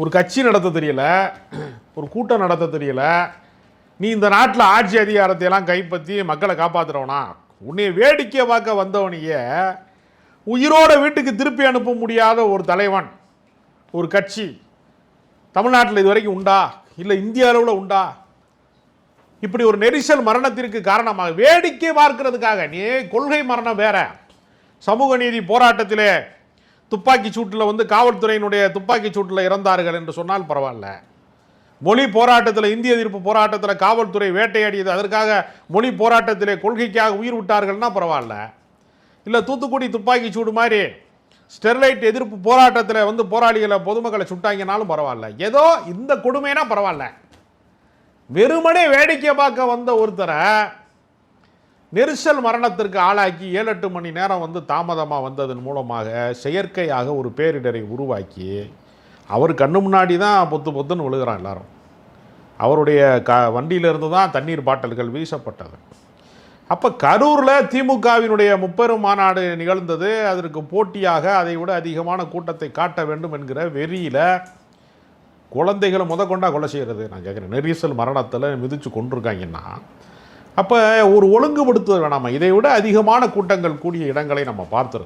ஒரு கட்சி நடத்த தெரியல ஒரு கூட்டம் நடத்த தெரியல. நீ இந்த நாட்டில் ஆட்சி அதிகாரத்தை எல்லாம் கைப்பற்றி மக்களை காப்பாத்துறவனா? உன்னை வேடிக்கை பார்க்க வந்தவனையே உயிரோட வீட்டுக்கு திருப்பி அனுப்ப முடியாத ஒரு தலைவன் ஒரு கட்சி தமிழ்நாட்டில் இது வரைக்கும் உண்டா? இல்லை இந்திய அளவில் உண்டா? இப்படி ஒரு நெரிசல் மரணத்திற்கு காரணமாக வேடிக்கை பார்க்கிறதுக்காக நீ கொள்கை மரணம் வேற. சமூக நீதி போராட்டத்திலே துப்பாக்கி சூட்டில் வந்து காவல்துறையினுடைய துப்பாக்கி சூட்டில் இறந்தார்கள் என்று சொன்னால் பரவாயில்ல. மொழி போராட்டத்தில் இந்திய எதிர்ப்பு போராட்டத்தில் காவல்துறை வேட்டையாடியது அதற்காக மொழி போராட்டத்திலே கொள்கைக்காக உயிர் விட்டார்கள்னா பரவாயில்ல. இல்லை தூத்துக்குடி துப்பாக்கி சூடு மாதிரி ஸ்டெர்லைட் எதிர்ப்பு போராட்டத்தில் வந்து போராளிகளை பொதுமக்களை சுட்டாங்கனாலும் பரவாயில்ல. ஏதோ இந்த கொடுமைனா பரவாயில்ல. வெறுமனே வேடிக்கை பார்க்க வந்த ஒருத்தரை நெரிசல் மரணத்திற்கு ஆளாக்கி ஏழு எட்டு மணி நேரம் வந்து தாமதமாக வந்ததன் மூலமாக செயற்கையாக ஒரு பேரிடரை உருவாக்கி அவர் கண்ணு முன்னாடி தான் பொத்து பொத்துன்னு விழுகிறான் எல்லாரும். அவருடைய க வண்டியிலிருந்து தான் தண்ணீர் பாட்டில்கள் வீசப்பட்டது. அப்போ கரூரில் திமுகவினுடைய முப்பெரும் மாநாடு நிகழ்ந்தது. அதற்கு போட்டியாக அதை விட அதிகமான கூட்டத்தை காட்ட வேண்டும் என்கிற வெறியில் குழந்தைகளை முத கொண்டா கொலை செய்கிறது நான் கேட்குறேன் நெரிசல் மரணத்தில் மிதித்து கொண்டிருக்காங்கன்னா அப்போ ஒரு ஒழுங்குபடுத்துவது வேணாமா? இதை விட அதிகமான கூட்டங்கள் கூடிய இடங்களை நம்ம பார்த்துருக்கோம்.